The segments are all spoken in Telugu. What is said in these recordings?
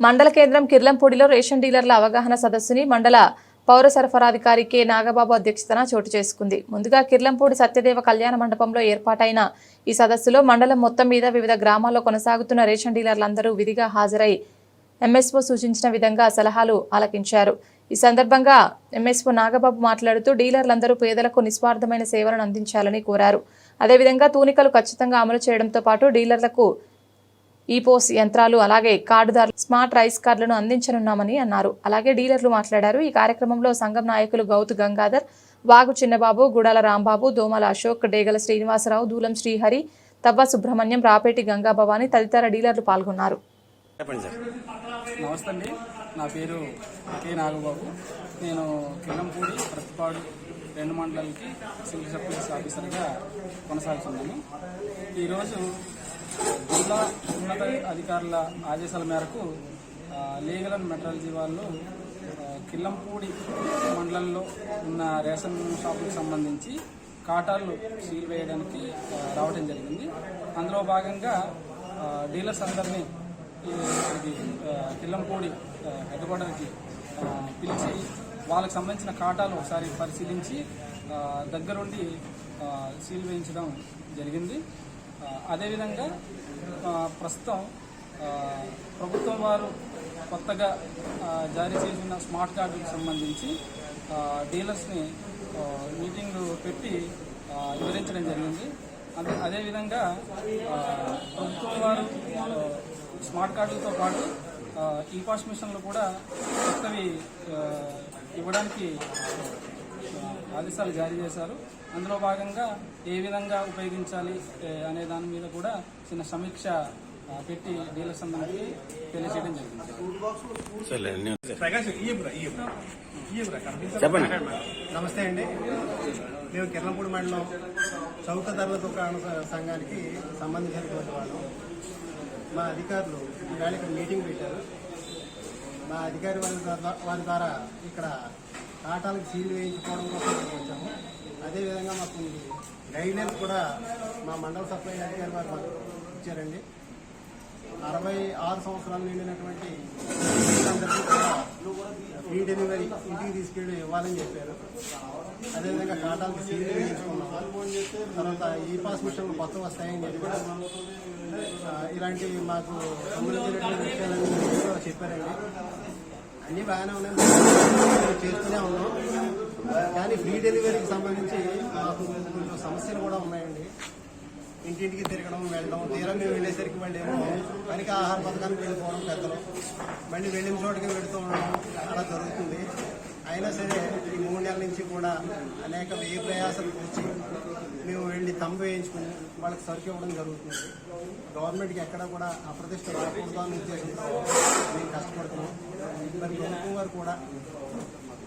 మండల కేంద్రం కిర్లంపూడిలో రేషన్ డీలర్ల అవగాహన సదస్సుని మండల పౌర సరఫరాధికారి కె. నాగబాబు అధ్యక్షతన చోటు చేసుకుంది. ముందుగా కిర్లంపూడి సత్యదేవ కళ్యాణ మండపంలో ఏర్పాటైన ఈ సదస్సులో మండలం మొత్తం మీద వివిధ గ్రామాల్లో కొనసాగుతున్న రేషన్ డీలర్లందరూ విధిగా హాజరై ఎంఎస్ఓ సూచించిన విధంగా సలహాలు ఆలకించారు. ఈ సందర్భంగా ఎంఎస్ఓ నాగబాబు మాట్లాడుతూ డీలర్లందరూ పేదలకు నిస్వార్థమైన సేవలను అందించాలని కోరారు. అదేవిధంగా తూనికలు ఖచ్చితంగా అమలు చేయడంతో పాటు డీలర్లకు ఈ పోస్ యంత్రాలు అలాగే కార్డుదారులు స్మార్ట్ రైస్ కార్డులను అందించనున్నామని అన్నారు. అలాగే డీలర్లు మాట్లాడారు. ఈ కార్యక్రమంలో సంఘం నాయకులు గౌతు గంగాధర్ వాగు చిన్నబాబు గుడాల రాంబాబు దోమల అశోక్ డేగల శ్రీనివాసరావు దూలం శ్రీహరి తవ్వ సుబ్రహ్మణ్యం రాపేటి గంగాభవాని తదితర డీలర్లు పాల్గొన్నారు. చెప్పండి సార్. నమస్తే అండి. నా పేరు కె నాగబాబు. నేను ప్రతిపాడు రెండు మండలాలకి సివిల్ సప్లైస్ ఆఫీసర్గా కొనసాగుతున్నాను. ఈరోజు జిల్లా ఉన్నత అధికారుల ఆదేశాల మేరకు లీగల్ అండ్ మెట్రాలజీ వాళ్ళు కిల్లంపూడి మండలంలో ఉన్న రేషన్ షాపులకు సంబంధించి కాటాలు సీల్ వేయడానికి రావడం జరిగింది. అందులో భాగంగా డీలర్స్ అందరినీ ఇక్కడికి కిల్లంపూడి హెడ్ క్వార్టర్కి పిలిచి వాళ్ళకి సంబంధించిన కాటాలు ఒకసారి పరిశీలించి దగ్గరుండి సీల్ వేయించడం జరిగింది. అదేవిధంగా ప్రస్తుతం ప్రభుత్వం వారు కొత్తగా జారీ చేసిన స్మార్ట్ కార్డుకు సంబంధించి డీలర్స్ని మీటింగ్ పెట్టి వివరించడం జరిగింది. అదే అదేవిధంగా ప్రభుత్వం వారు స్మార్ట్ కార్డులతో పాటు ఈ పాస్ మిషన్లు కూడా కొత్తవి ఇవ్వడానికి ఆదేశాలు జారీ చేశారు. అందులో భాగంగా ఏ విధంగా ఉపయోగించాలి అనే దాని మీద కూడా చిన్న సమీక్ష పెట్టి డీలర్స్ అందరికీ తెలియజేయడం జరిగింది. చెప్పండి చెప్పండి. నమస్తే అండి. మేము కిర్లంపూడి మండలం చౌక ధరల దుకాణ సంఘానికి సంబంధించినటువంటి వాళ్ళు. మా అధికారులు ఈవేళ ఇక్కడ మీటింగ్ పెట్టారు. మా అధికారి వారి ద్వారా వారి ద్వారా ఇక్కడ ఆటాలకు సీల్ వేయించుకోవడం కోసం ఇక్కడికి వచ్చాము. అదేవిధంగా మాకు గైడ్లైన్స్ కూడా మా మండల సప్లై అధికారి వారు మాకు ఇచ్చారండి. అరవై ఆరు సంవత్సరాలు నిండినటువంటి ఫ్రీ డెలివరీ ఇంటికి తీసుకెళ్ళి ఇవ్వాలని చెప్పారు. అదేవిధంగా కాటాలకు సీల్ వేయించుకున్నాం. తర్వాత ఈ పాస్ మిషన్లు కొత్త వస్తాయని చెప్పారు ఇలాంటివి మాకు సంబంధించినటువంటి విషయాలన్నీ చెప్పారండి. అన్నీ బాగానే ఉన్నాయి. కానీ ఫ్రీ డెలివరీకి సంబంధించి మాకు కొంచెం సమస్యలు కూడా ఉన్నాయండి. ఇంటింటికి తిరగడం వెళ్ళడం తీరా మేము వెళ్ళేసరికి మళ్ళీ ఏమో పనికి ఆహార పథకానికి వెళ్ళిపోవడం పెద్దలు. మళ్ళీ వెళ్ళిన చోటుకి పెడుతూ ఉండడం అలా జరుగుతుంది. అయినా సరే ఈ మూడు నెలల నుంచి కూడా అనేక వ్యయ ప్రయాసాలు కూర్చి మేము వెళ్ళి తంబు వేయించుకుని వాళ్ళకి సరుకు ఇవ్వడం జరుగుతుంది. గవర్నమెంట్కి ఎక్కడ కూడా అప్రతిష్ట రాకూడదు అని ఉద్దేశంతో మేము కష్టపడుతున్నాం. మరి ప్రభుత్వం వారు కూడా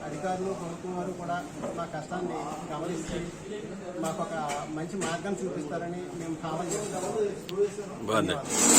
అధికారులు ప్రభుత్వం వారు కూడా మా కష్టాన్ని గమనించి మాకు ఒక మంచి మార్గం చూపిస్తారని మేము భావన